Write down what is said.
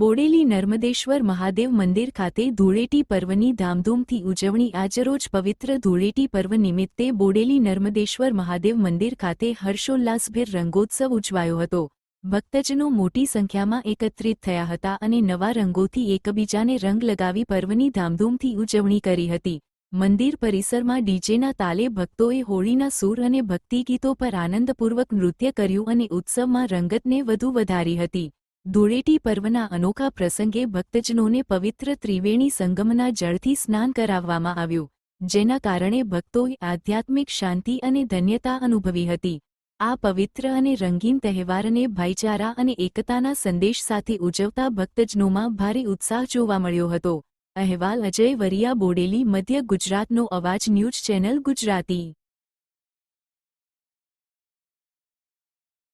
બોડેલી નર્મદેશ્વર મહાદેવ મંદિર ખાતે ધૂળેટી પર્વની ધામધૂમથી ઉજવણી આજરોજ પવિત્ર ધૂળેટી પર્વ નિમિત્તે બોડેલી નર્મદેશ્વર મહાદેવ મંદિર ખાતે હર્ષોલ્લાસભેર રંગોત્સવ ઉજવાયો હતો. ભક્તજનો મોટી સંખ્યામાં એકત્રિત થયા હતા અને નવા રંગોથી એકબીજાને રંગ લગાવી પર્વની ધામધૂમથી ઉજવણી કરી હતી. મંદિર પરિસરમાં ડીજેના તાલે ભક્તોએ હોળીના સૂર અને ભક્તિગીતો પર આનંદપૂર્વક નૃત્ય કર્યું અને ઉત્સવમાં રંગતને વધુ વધારી હતી. ધૂળેટી પર્વના અનોખા પ્રસંગે ભક્તજનોને પવિત્ર ત્રિવેણી સંગમના જળથી સ્નાન કરાવવામાં આવ્યું, જેના કારણે ભક્તોએ આધ્યાત્મિક શાંતિ અને ધન્યતા અનુભવી હતી. આ પવિત્ર અને રંગીન તહેવારને ભાઈચારા અને એકતાના સંદેશ સાથે ઉજવતા ભક્તજનોમાં ભારે ઉત્સાહ જોવા મળ્યો હતો. અહેવાલ અજય વરિયા બોડેલી, મધ્ય ગુજરાતનો અવાજ ન્યૂઝ ચેનલ ગુજરાતી.